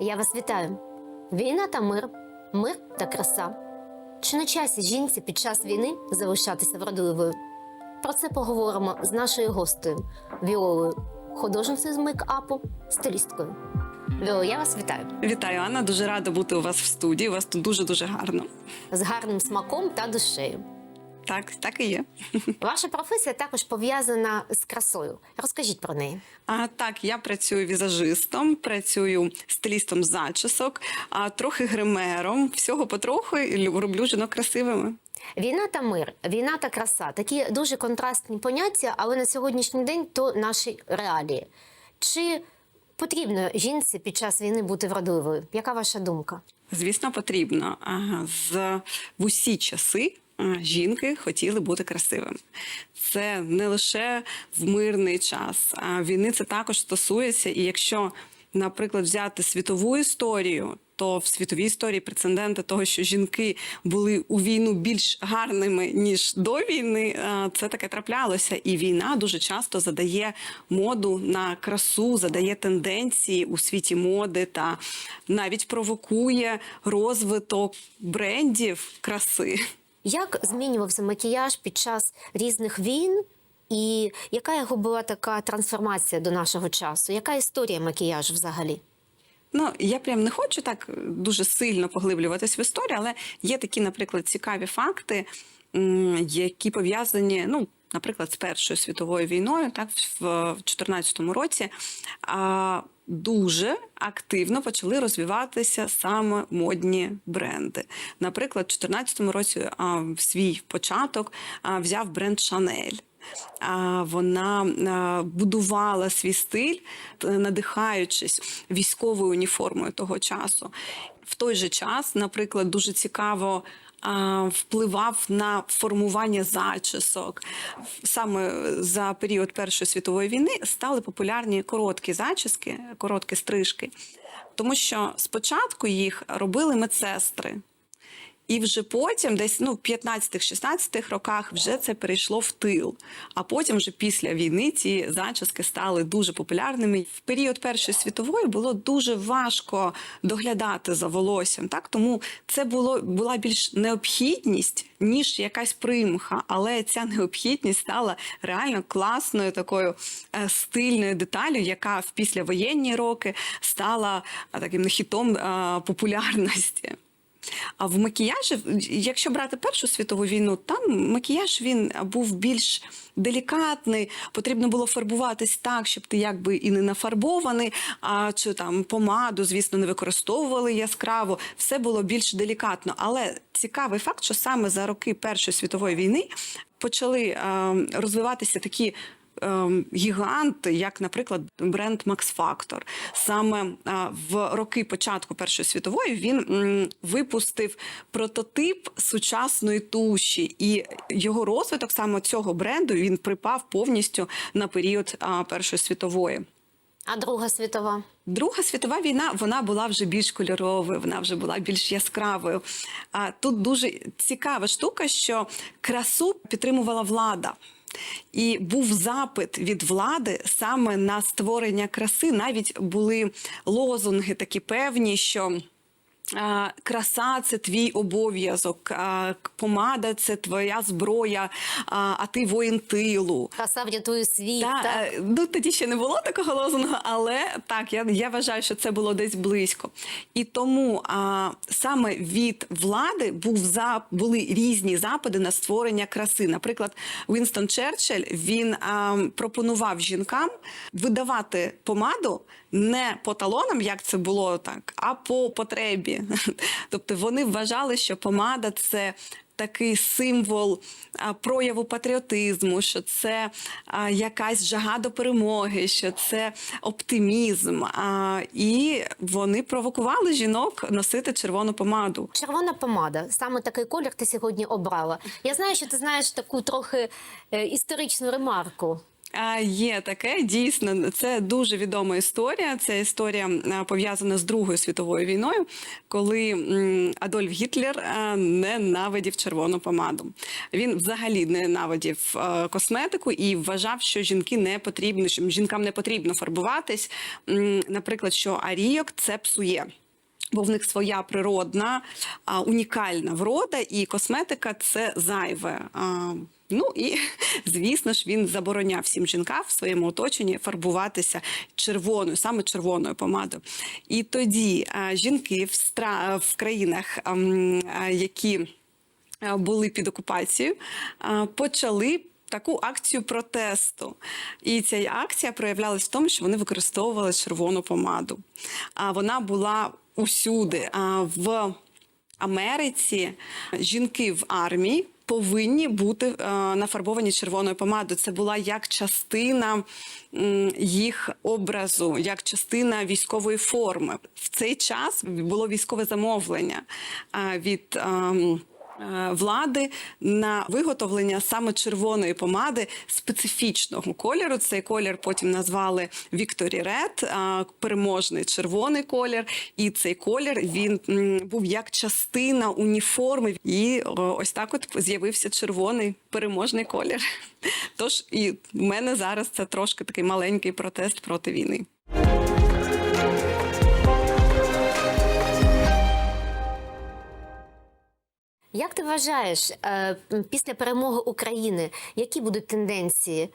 Я вас вітаю. Війна та мир, мир та краса. Чи на часі жінці під час війни залишатися вродливою? Про це поговоримо з нашою гостею Віолою, художницею з мейкапу, стилісткою. Віо, я вас вітаю Вітаю, Анна. Дуже рада бути у вас в студії. У вас тут дуже дуже гарно. з гарним смаком та душею. Так, так і є. Ваша професія також пов'язана з красою. Розкажіть про неї. А так, я працюю візажистом, працюю стилістом зачісок, а трохи гримером. Всього потроху роблю жінок красивими. Війна та мир, війна та краса такі дуже контрастні поняття, але на сьогоднішній день то наші реалії. Чи потрібно жінці під час війни бути вродливою? Яка ваша думка? Звісно, потрібно. Ага, з в усі часи. Жінки хотіли бути красивими. Це не лише в мирний час, а війни це також стосується. І якщо, наприклад, взяти світову історію, то в світовій історії прецеденти того, що жінки були у війну більш гарними ніж до війни, це таке траплялося. І війна дуже часто задає моду на красу, задає тенденції у світі моди та навіть провокує розвиток брендів краси. Як змінювався макіяж під час різних війн? І яка його була така трансформація до нашого часу? Яка історія макіяжу взагалі? Ну, я прям не хочу так дуже сильно поглиблюватись в історію, але є такі, наприклад, цікаві факти, які пов'язані, ну, наприклад, з Першою світовою війною, так, в 2014 році. Дуже активно почали розвиватися саме модні бренди. Наприклад, в 2014 році а, в свій початок а, взяв бренд Шанель. Вона будувала свій стиль, надихаючись військовою уніформою того часу. В той же час, наприклад, дуже цікаво. Впливав на формування зачісок саме за період Першої світової війни стали популярні короткі зачіски, короткі стрижки, тому що спочатку їх робили медсестри. І вже потім, десь ну, в 15-16 роках, вже це перейшло в тил. А потім, вже після війни, ці зачіски стали дуже популярними. В період Першої світової було дуже важко доглядати за волоссям. Так? Тому це було, була більш необхідність, ніж якась примха. Але ця необхідність стала реально класною такою е, стильною деталю, яка в післявоєнні роки стала е, таким хітом е, популярності. А в макіяжі, якщо брати Першу світову війну, там макіяж він був більш делікатний. Потрібно було фарбуватись так, щоб ти якби і не нафарбований, а чи там помаду, звісно, не використовували яскраво. Все було більш делікатно. Але цікавий факт, що саме за роки Першої світової війни почали е, розвиватися такі гігант, як, наприклад, бренд Max Factor. Саме а, в роки початку Першої світової він випустив прототип сучасної туші, і його розвиток саме цього бренду він припав повністю на період а, Першої світової. А Друга світова? Друга світова війна вона була вже більш кольоровою, вона вже була більш яскравою. А тут дуже цікава штука, що красу підтримувала влада. І був запит від влади саме на створення краси. Навіть були лозунги такі певні, що. Краса це твій обов'язок, помада це твоя зброя, а ти воїн тилу. Краса врятує світ. Та, так? е, ну, тоді ще не було такого лозунгу, але так, я, я вважаю, що це було десь близько. І тому а, саме від влади був за, були різні запити на створення краси. Наприклад, Вінстон Черчилль він а, пропонував жінкам видавати помаду не по талонам, як це було так, а по потребі. Тобто вони вважали, що помада це такий символ а, прояву патріотизму, що це а, якась жага до перемоги, що це оптимізм. А, і вони провокували жінок носити червону помаду. Червона помада. Саме такий колір ти сьогодні обрала. Я знаю, що ти знаєш таку трохи е, історичну ремарку. Є таке, дійсно, це дуже відома історія. Це історія пов'язана з Другою світовою війною, коли Адольф Гітлер ненавидів червону помаду. Він взагалі ненавидів косметику і вважав, що жінки не потрібно, що жінкам не потрібно фарбуватись. Наприклад, що арійок це псує. Бо в них своя природна, унікальна врода, і косметика це зайве. А, Ну і звісно ж він забороняв всім жінкам в своєму оточенні фарбуватися червоною, саме червоною помадою. І тоді а, жінки в, стра... в країнах, ам, а, які а, були під окупацією, а, почали. Таку акцію протесту, і ця акція проявлялась в тому, що вони використовували червону помаду. А вона була усюди. А в Америці жінки в армії повинні бути е, нафарбовані червоною помадою. Це була як частина їх образу, як частина військової форми. В цей час було військове замовлення е, від. Е, Влади на виготовлення саме червоної помади специфічного кольору. Цей колір потім назвали Red, а, переможний червоний колір. І цей колір він був як частина уніформи. І ось так от з'явився червоний переможний колір. Тож і в мене зараз це трошки такий маленький протест проти війни. Як ти вважаєш, е, після перемоги України, які будуть тенденції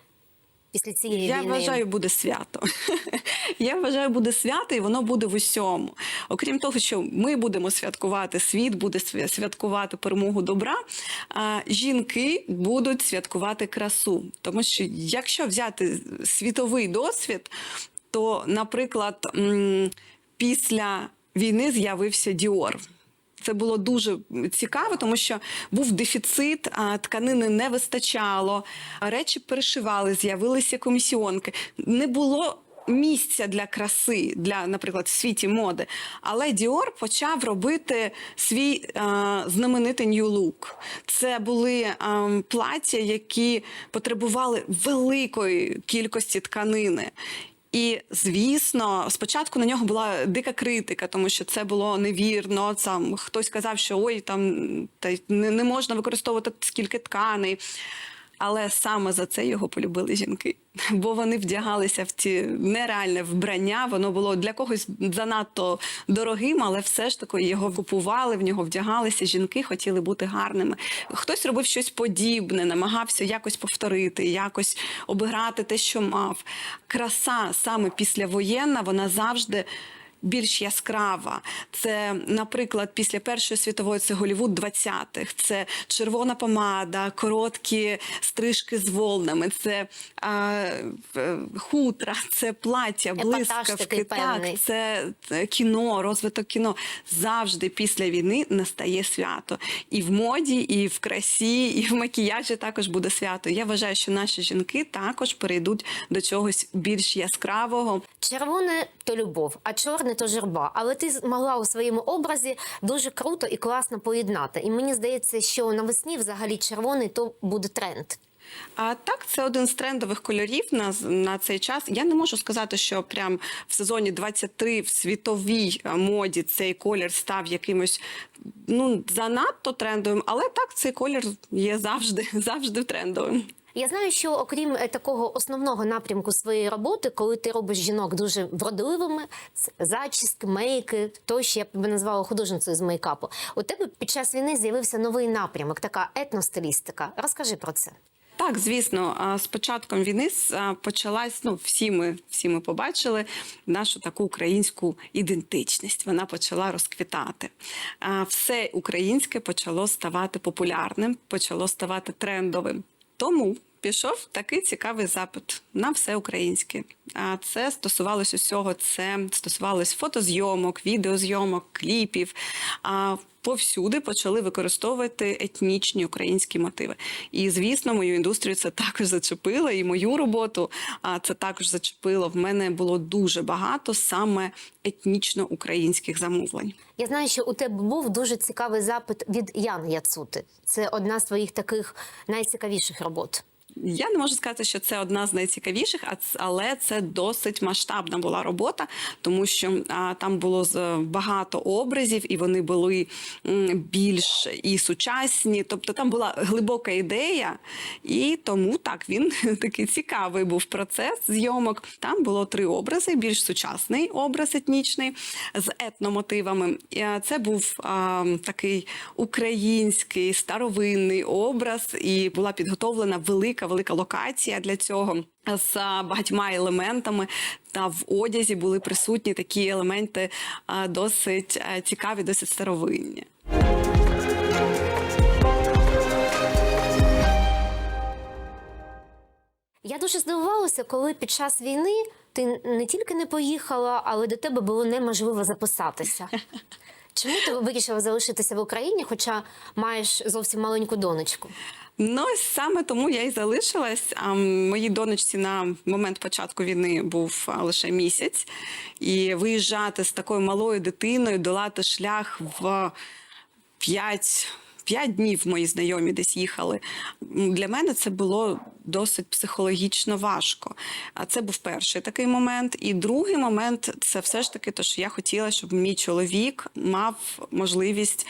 після цієї Я війни? вважаю, буде свято. Я вважаю, буде свято, і воно буде в усьому. Окрім того, що ми будемо святкувати, світ буде святкувати перемогу добра. А жінки будуть святкувати красу. Тому що якщо взяти світовий досвід, то, наприклад, після війни з'явився Діор. Це було дуже цікаво, тому що був дефіцит, а тканини не вистачало, речі перешивали, з'явилися комісіонки. Не було місця для краси, для, наприклад, в світі моди. Але Діор почав робити свій а, знаменитий New Look. Це були а, плаття, які потребували великої кількості тканини. І звісно, спочатку на нього була дика критика, тому що це було невірно. Там хтось казав, що ой, там та не можна використовувати скільки тканей. Але саме за це його полюбили жінки, бо вони вдягалися в ці нереальне вбрання. Воно було для когось занадто дорогим, але все ж таки його купували, в нього вдягалися. Жінки хотіли бути гарними. Хтось робив щось подібне, намагався якось повторити, якось обіграти те, що мав. Краса саме післявоєнна, вона завжди. Більш яскрава, це, наприклад, після Першої світової це Голівуд 20-х, це червона помада, короткі стрижки з волнами, це а, е, хутра, це плаття, блискавки. Так, це е, кіно, розвиток кіно. Завжди після війни настає свято. І в моді, і в красі, і в макіяжі також буде свято. Я вважаю, що наші жінки також перейдуть до чогось більш яскравого. Червоне то любов, а чорне то журба. Але ти змогла у своєму образі дуже круто і класно поєднати. І мені здається, що навесні взагалі червоний то буде тренд. А так, це один з трендових кольорів на, на цей час. Я не можу сказати, що прям в сезоні 23 в світовій моді цей колір став якимось ну занадто трендовим, але так цей колір є завжди, завжди трендовим. Я знаю, що окрім е, такого основного напрямку своєї роботи, коли ти робиш жінок дуже вродливими, це зачіски, мейки, тощо я б назвала художницею з мейкапу. У тебе під час війни з'явився новий напрямок, така етностилістика. Розкажи про це. Так, звісно, з початком війни почалась. Ну, всі ми, всі ми побачили нашу таку українську ідентичність. Вона почала розквітати. Все українське почало ставати популярним, почало ставати трендовим. Тому пішов такий цікавий запит на все українське. А це стосувалось усього. Це стосувалось фотозйомок, відеозйомок, кліпів. А повсюди почали використовувати етнічні українські мотиви. І звісно, мою індустрію це також зачепило, і мою роботу а, це також зачепило. В мене було дуже багато саме етнічно українських замовлень. Я знаю, що у тебе був дуже цікавий запит від Яни Яцути. Це одна з твоїх таких найцікавіших робот. Я не можу сказати, що це одна з найцікавіших, але це досить масштабна була робота, тому що там було багато образів, і вони були більш і сучасні. Тобто там була глибока ідея, і тому так він такий цікавий був процес зйомок. Там було три образи: більш сучасний образ етнічний з етномотивами. Це був такий український старовинний образ, і була підготовлена велика велика локація для цього. З багатьма елементами та в одязі були присутні такі елементи досить цікаві, досить старовинні. Я дуже здивувалася, коли під час війни ти не тільки не поїхала, але до тебе було неможливо записатися. Чому ти вирішила залишитися в Україні, хоча маєш зовсім маленьку донечку? Ну, саме тому я і залишилась. А моїй донечці на момент початку війни був лише місяць, і виїжджати з такою малою дитиною, долати шлях в п'ять. П'ять днів мої знайомі десь їхали. Для мене це було досить психологічно важко. А це був перший такий момент. І другий момент це все ж таки те, що я хотіла, щоб мій чоловік мав можливість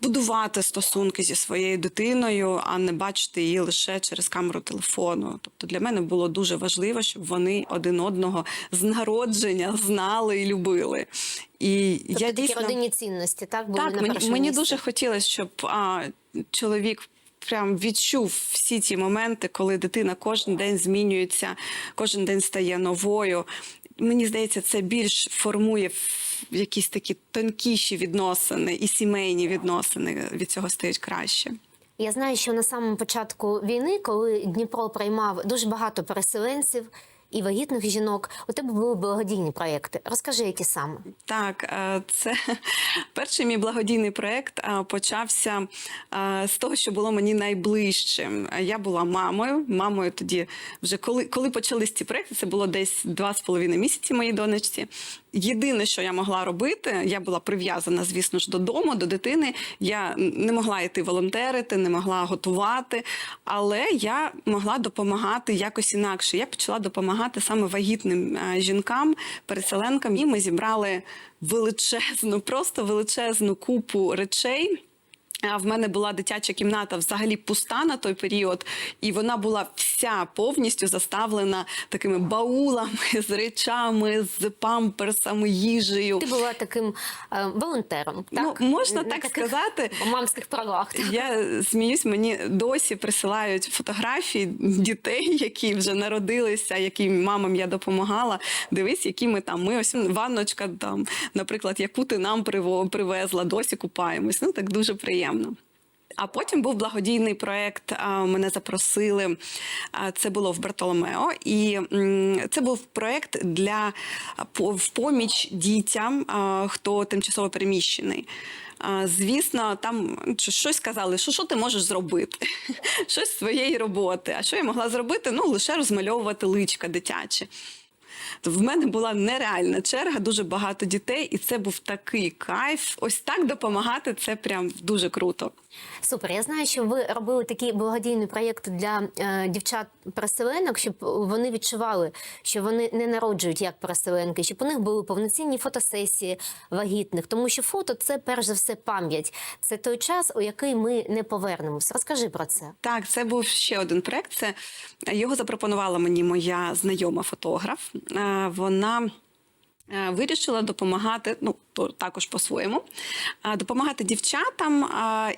будувати стосунки зі своєю дитиною, а не бачити її лише через камеру телефону. Тобто для мене було дуже важливо, щоб вони один одного з народження знали і любили. І Тобто я такі дійсно родинні цінності, так? Були так, на мені, мені дуже хотілося, щоб а, чоловік. Прям відчув всі ті моменти, коли дитина кожен день змінюється, кожен день стає новою. Мені здається, це більш формує якісь такі тонкіші відносини і сімейні відносини від цього стають краще. Я знаю, що на самому початку війни, коли Дніпро приймав дуже багато переселенців і вагітних жінок, у тебе були благодійні проекти. Розкажи, які саме? Так, е, це перший мій благодійний проект е, почався е, з того, що було мені найближчим. Я була мамою. Мамою тоді, вже коли, коли почались ці проекти, це було десь два з половиною місяці моїй донечці. Єдине, що я могла робити, я була прив'язана, звісно ж, додому, до дитини. Я не могла йти волонтерити, не могла готувати, але я могла допомагати якось інакше. Я почала допомагати саме вагітним е, жінкам, переселенкам. І ми зібрали величезну, просто величезну купу речей. А В мене була дитяча кімната взагалі пуста на той період, і вона була вся повністю заставлена такими баулами з речами, з памперсами, їжею. Ти була таким е, волонтером, так? Ну, можна На так таких сказати. Мамських правах. так? Я сміюсь, мені досі присилають фотографії дітей, які вже народилися, яким мамам я допомагала. Дивись, які ми там. Ми ось ванночка там, наприклад, яку ти нам привезла, досі купаємось. Ну так дуже приємно. А потім був благодійний проект. Мене запросили. Це було в Бартоломео, і це був проект для в поміч дітям, хто тимчасово переміщений. Звісно, там щось сказали, що що ти можеш зробити, щось з своєї роботи. А що я могла зробити? Ну лише розмальовувати личка дитячі. То в мене була нереальна черга, дуже багато дітей, і це був такий кайф. Ось так допомагати це прям дуже круто. Супер. Я знаю, що ви робили такий благодійний проєкт для е, дівчат-переселенок, щоб вони відчували, що вони не народжують як переселенки, щоб у них були повноцінні фотосесії вагітних, тому що фото це перш за все пам'ять. Це той час, у який ми не повернемось. Розкажи про це. Так, це був ще один проект. Це його запропонувала мені моя знайома фотограф. Е, Вона е, вирішила допомагати, ну також по-своєму, е, допомагати дівчатам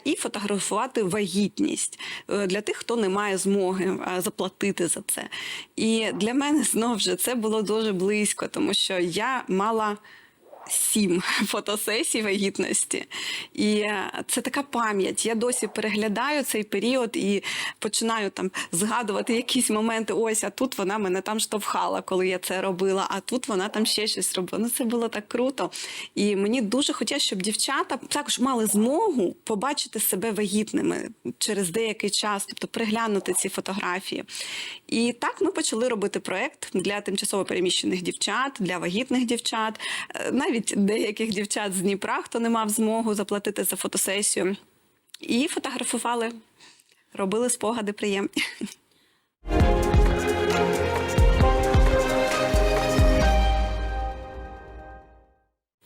і фотографувати вагітність для тих, хто не має змоги заплатити за це. І для мене знов же це було дуже близько, тому що я мала. Сім фотосесій вагітності, і е, це така пам'ять. Я досі переглядаю цей період і починаю там згадувати якісь моменти. Ось, а тут вона мене там штовхала, коли я це робила. А тут вона там ще щось робила. Ну це було так круто. І мені дуже хотілося, щоб дівчата також мали змогу побачити себе вагітними через деякий час, тобто приглянути ці фотографії. І так ми почали робити проект для тимчасово переміщених дівчат, для вагітних дівчат, е, навіть деяких дівчат з Дніпра, хто не мав змогу заплатити за фотосесію. І фотографували, робили спогади приємні.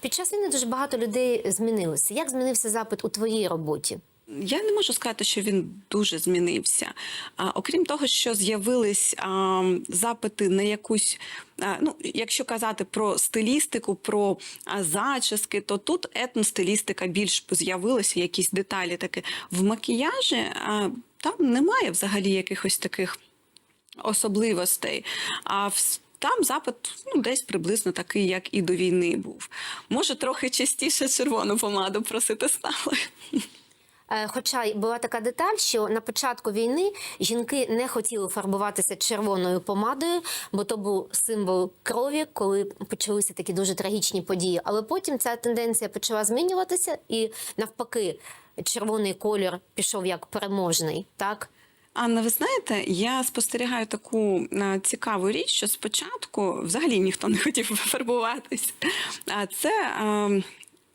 Під час війни дуже багато людей змінилося. Як змінився запит у твоїй роботі? Я не можу сказати, що він дуже змінився. А, окрім того, що з'явились а, запити на якусь, а, ну, якщо казати про стилістику, про а, зачіски, то тут етностилістика більш з'явилася, якісь деталі такі. В макіяжі а, там немає взагалі якихось таких особливостей. А в там запит ну, десь приблизно такий, як і до війни був. Може, трохи частіше червону помаду просити стали. Е, Хоча була така деталь, що на початку війни жінки не хотіли фарбуватися червоною помадою, бо то був символ крові, коли почалися такі дуже трагічні події. Але потім ця тенденція почала змінюватися, і навпаки, червоний колір пішов як переможний. Так Анна, ви знаєте, я спостерігаю таку е, цікаву річ, що спочатку взагалі ніхто не хотів фарбуватись. А це е,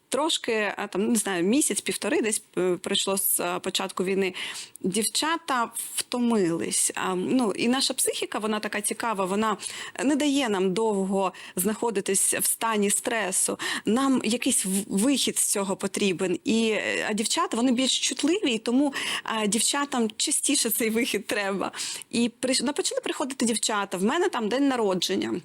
трошки там не знаю, місяць-півтори десь е, пройшло з е, початку війни. Дівчата втомились. Ну і наша психіка, вона така цікава, вона не дає нам довго знаходитись в стані стресу. Нам якийсь вихід з цього потрібен. І а дівчата вони більш чутливі, і тому дівчатам частіше цей вихід треба. І приш... ну, почали приходити дівчата. В мене там день народження.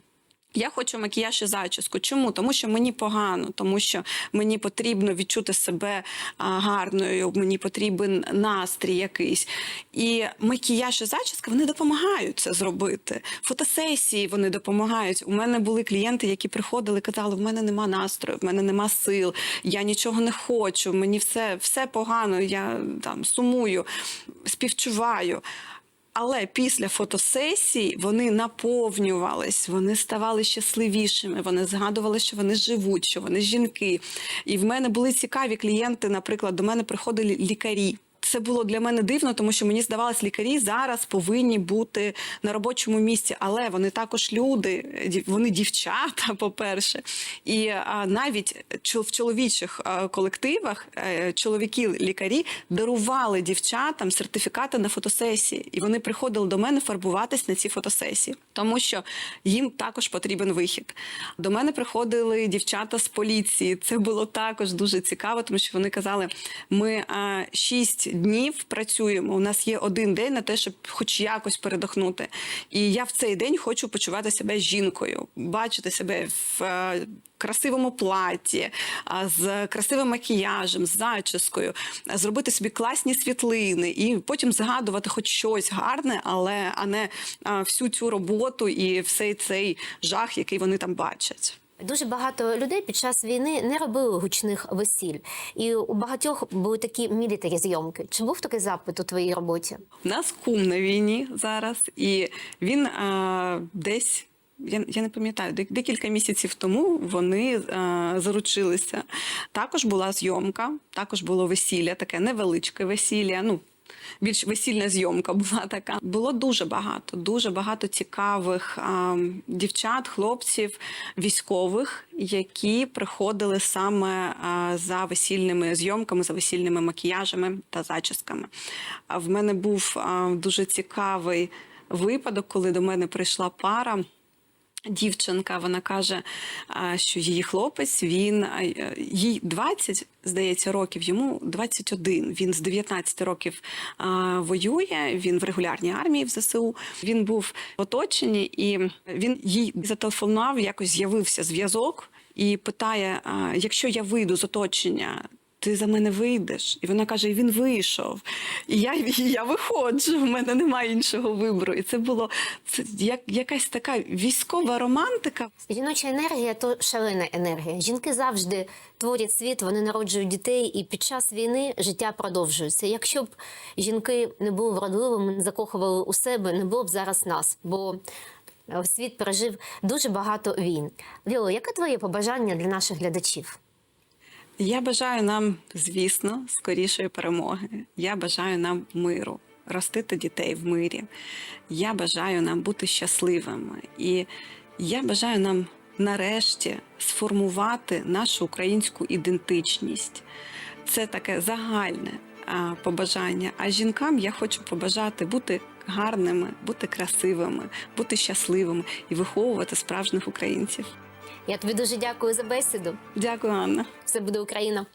Я хочу макіяж і зачіску. Чому? Тому що мені погано, тому що мені потрібно відчути себе гарною, мені потрібен настрій якийсь. І макіяж і зачіска вони допомагають це зробити. Фотосесії вони допомагають. У мене були клієнти, які приходили, казали: в мене нема настрою, в мене нема сил, я нічого не хочу, мені все, все погано, я там сумую, співчуваю. Але після фотосесій вони наповнювались, вони ставали щасливішими, вони згадували, що вони живуть, що вони жінки. І в мене були цікаві клієнти. Наприклад, до мене приходили лікарі. Це було для мене дивно, тому що мені здавалось, лікарі зараз повинні бути на робочому місці, але вони також люди, вони дівчата, по-перше. І навіть в чоловічих колективах е, чоловіки-лікарі дарували дівчатам сертифікати на фотосесії, і вони приходили до мене фарбуватись на ці фотосесії, тому що їм також потрібен вихід. До мене приходили дівчата з поліції. Це було також дуже цікаво, тому що вони казали: ми шість днів працюємо. У нас є один день на те, щоб хоч якось передохнути. І я в цей день хочу почувати себе жінкою, бачити себе в е, красивому платі, а, з красивим макіяжем, з зачіскою, зробити собі класні світлини і потім згадувати хоч щось гарне, але а не всю цю роботу і всей цей жах, який вони там бачать. Дуже багато людей під час війни не робили гучних весіль, і у багатьох були такі мілітарі зйомки. Чи був такий запит у твоїй роботі? У нас кум на війні зараз, і він а, десь. Я, я не пам'ятаю, дек- декілька місяців тому вони а, заручилися. Також була зйомка, також було весілля, таке невеличке весілля. Ну, більш весільна зйомка була така. Було дуже багато, дуже багато цікавих а, дівчат, хлопців, військових, які приходили саме а, за весільними зйомками, за весільними макіяжами та зачісками. А в мене був а, дуже цікавий випадок, коли до мене прийшла пара. Дівчинка, вона каже, що її хлопець, він е, їй 20, здається, років, йому 21. Він з 19 років воює. Він в регулярній армії в ЗСУ. Він був в оточенні, і він їй зателефонував, якось з'явився зв'язок і питає: якщо я вийду з оточення. Ти за мене вийдеш, і вона каже: і він вийшов. І я, і я виходжу. в мене немає іншого вибору. І це було це як якась така військова романтика. Жіноча енергія то шалена енергія. Жінки завжди творять світ, вони народжують дітей, і під час війни життя продовжується. Якщо б жінки не були вродливими, не закохували у себе, не було б зараз нас. Бо е, світ пережив дуже багато війн. Віло, яке твоє побажання для наших глядачів? Я бажаю нам, звісно, скорішої перемоги. Я бажаю нам миру, ростити дітей в мирі. Я бажаю нам бути щасливими. І я бажаю нам нарешті сформувати нашу українську ідентичність. Це таке загальне побажання. А жінкам я хочу побажати бути гарними, бути красивими, бути щасливими і виховувати справжніх українців. Я тобі дуже дякую за бесіду. Дякую, Анна. Все буде Україна.